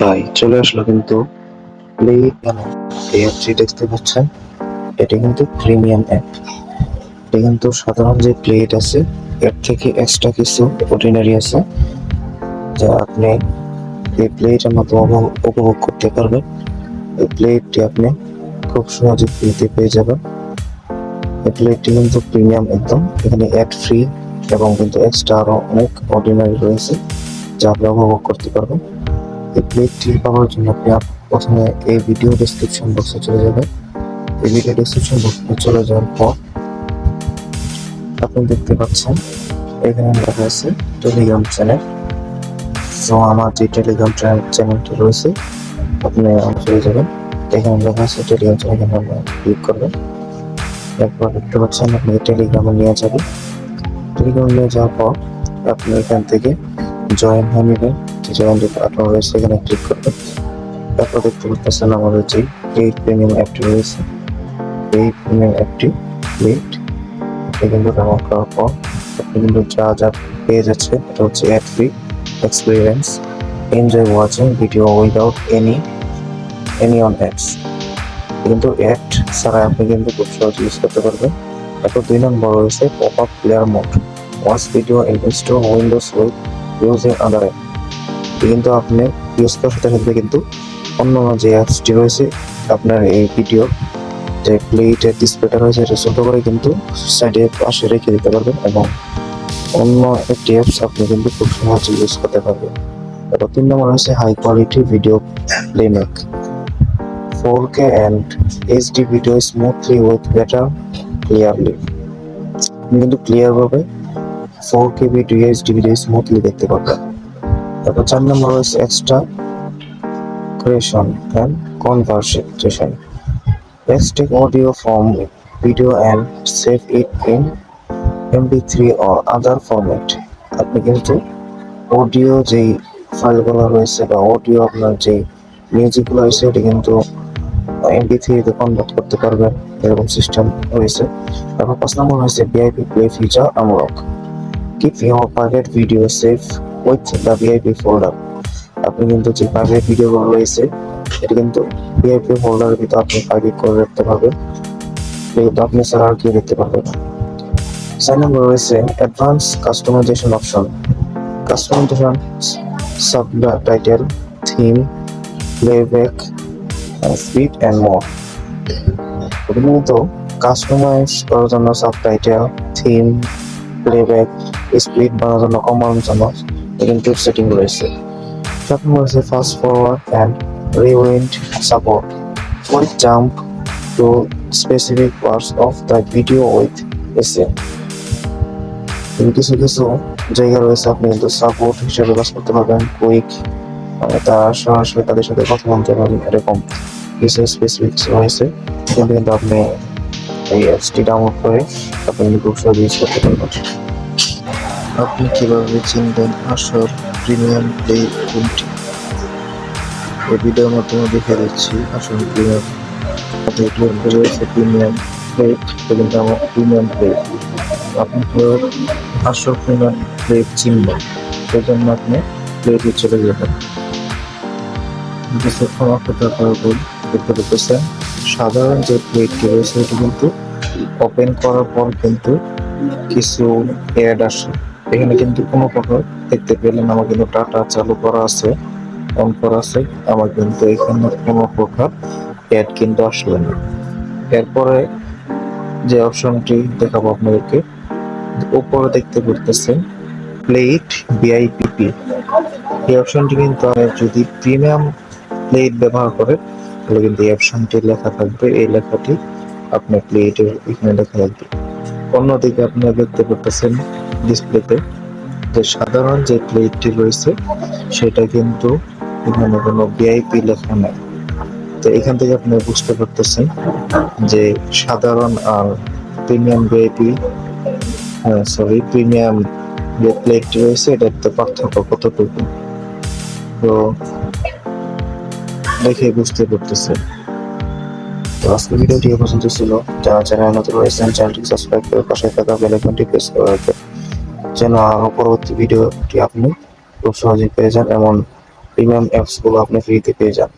ভাই, চলে আসলো কিন্তু এই দেখতে পাচ্ছেন এটি কিন্তু প্রিমিয়াম অ্যাপ এটি কিন্তু সাধারণ যে প্লেট আছে, এর থেকে এক্সট্রা কিছু অর্ডিনারি আছে, যা আপনি এই প্লেটের মতো উপভোগ করতে পারবেন। এই প্লেটটি আপনি খুব সহজে ফ্রিতে পেয়ে যাবেন। এই প্লেটটি কিন্তু প্রিমিয়াম একদম। এখানে অ্যাড ফ্রি এবং কিন্তু এক্সট্রা আরও অনেক অর্ডিনারি রয়েছে, যা আপনি উপভোগ করতে পারবেন। এই প্লেটটি পাওয়ার জন্য আপনি আপ- প্রথমে এই ভিডিও ডেসক্রিপশন বক্সে চলে যাবেন। এই ভিডিও ডেসক্রিপশন বক্সে চলে যাওয়ার পর আপনি দেখতে পাচ্ছেন, এখানে লেখা আছে টেলিগ্রাম চ্যানেল তো আমার যে টেলিগ্রাম চ্যানেলটি রয়েছে, আপনি চলে যাবেন। এখানে লেখা আছে টেলিগ্রাম চ্যানেল এখানে ক্লিক করবেন। এরপর দেখতে পাচ্ছেন আপনি টেলিগ্রামে নিয়ে যাবেন। টেলিগ্রামে নিয়ে যাওয়ার পর আপনি এখান থেকে জয়েন হয়ে নেবেন। যে জয়েন যে বাটন রয়েছে, এখানে ক্লিক করবেন। তারপর দেখতে পাচ্ছেন আমাদের যে পেইড প্রিমিয়াম অ্যাপটি রয়েছে। পেইড প্রিমিয়াম অ্যাপটি প্লেট এটা কিন্তু ডাউনলোড করার পর আপনি কিন্তু যা যা পেয়ে যাচ্ছে এটা হচ্ছে ad free experience enjoy watching video without any any on ads কিন্তু অ্যাড ছাড়া আপনি কিন্তু খুব সহজে ইউজ করতে পারবেন। তারপর দুই নম্বর রয়েছে pop up player mode watch video install windows with using other app কিন্তু আপনি ইউজ করার সাথে সাথে কিন্তু অন্য যে অ্যাপসটি রয়েছে, আপনার এই ভিডিও যে প্লেটের ডিসপ্লেটা রয়েছে, এটা ছোটো করে কিন্তু সাইডে পাশে রেখে দিতে পারবেন এবং অন্য একটি অ্যাপস আপনি কিন্তু খুব সহজে ইউজ করতে পারবেন। তারপর তিন নম্বর হচ্ছে high quality video play make four K and HD video smoothly with better clearly কিন্তু ক্লিয়ারভাবে four K video HD video smoothly দেখতে পারবেন। তারপর চার নম্বর রয়েছে extra creation and conversation. Let's take audio from video and save it in MP3 or other format. আপনি কিন্তু audio যেই ফাইলগুলো রয়েছে বা অডিও আপনার যে মিউজিকগুলো রয়েছে, এটি কিন্তু এমপি থ্রিতে কনভার্ট করতে পারবেন এরকম সিস্টেম রয়েছে তারপর পাঁচ নম্বর হয়েছে VIP play feature unlock keep your private video save with the VIP folder আপনি কিন্তু যে প্রাইভেট ভিডিওগুলো রয়েছে এটা কিন্তু ভিআইপি ফোল্ডারের ভিতরে আপনি প্রাইভেট করে রাখতে পারবেন। কিন্তু আপনি ছাড়া আর কেউ দেখতে পারবে না। চার নম্বর রয়েছে advance customization option customization subtitle theme playback speed and more প্রথমত কাস্টমাইজ করার জন্য subtitle theme playback speed বাড়ানোর জন্য কমানোর জন্য কিন্তু সেটিং রয়েছে নম্বর রয়েছে fast forward and rewind support quick jump to specific parts of the video with এসে কিছু কিছু জায়গা রয়েছে, আপনি কিন্তু সাপোর্ট হিসেবে কাজ করতে পারবেন কুইক মানে তারা সরাসরি তাদের সাথে কথা বলতে পারবেন, এরকম কিছু স্পেসিফিক রয়েছে। কিন্তু আপনি এই অ্যাপসটি ডাউনলোড করে আপনি খুব সহজে ইউজ করতে পারবেন। আপনি কীভাবে চিনবেন আসল প্রিমিয়াম প্লে কোনটি? এই ভিডিওর মাধ্যমে দেখে দিচ্ছি আসল প্রিমিয়াম। রয়েছে প্রিমিয়াম প্লেট কিন্তু আমার প্রিমিয়াম প্লেট আপনি কীভাবে আসল প্রিমিয়াম প্লেট চিনবেন? সেজন্য আপনি প্লেটে চলে যাবেন। অপেক্ষা করার পর দেখতে পেতেছেন সাধারণ যে প্লেটটি রয়েছে এটি কিন্তু ওপেন করার পর কিন্তু কিছু অ্যাড আসে। এখানে কিন্তু কোনো প্রকার দেখতে পেলেন আমার কিন্তু টাটা চালু করা আছে, অন করা আছে। আমার কিন্তু এখানে কোনো প্রকার অ্যাড কিন্তু আসবে না। এরপরে যে অপশনটি দেখাবো আপনাদেরকে, উপরে দেখতে পারতেছেন প্লেট বিআইপিপি এই অপশনটি কিন্তু যদি প্রিমিয়াম প্লেট ব্যবহার করে তাহলে কিন্তু এই অপশনটি লেখা থাকবে। এই লেখাটি আপনার প্লেটের এখানে লেখা থাকবে। অন্যদিকে আপনারা দেখতে পারতেছেন ডিসপ্লেতে যে সাধারণ যে প্লেটটি রয়েছে, সেটা কিন্তু এখানে কোনো ভিআইপি লেখা নেই। তো এখান থেকে আপনি বুঝতে পারতেছেন যে সাধারণ আর প্রিমিয়াম ভিআইপি সরি প্রিমিয়াম যে প্লেটটি রয়েছে, এটার তো পার্থক্য কতটুকু? তো দেখে বুঝতে পারতেছেন। তো আজকের ভিডিওটি পছন্দ ছিল। যারা চ্যানেল নতুন রয়েছেন, চ্যানেলটি সাবস্ক্রাইব করে পাশে থাকা বেল আইকনটি প্রেস করে রাখবেন। যেন আরও পরবর্তী ভিডিওটি আপনি খুব সহজেই পেয়ে যান, এমন প্রিমিয়াম অ্যাপসগুলো আপনি ফ্রিতে পেয়ে যান।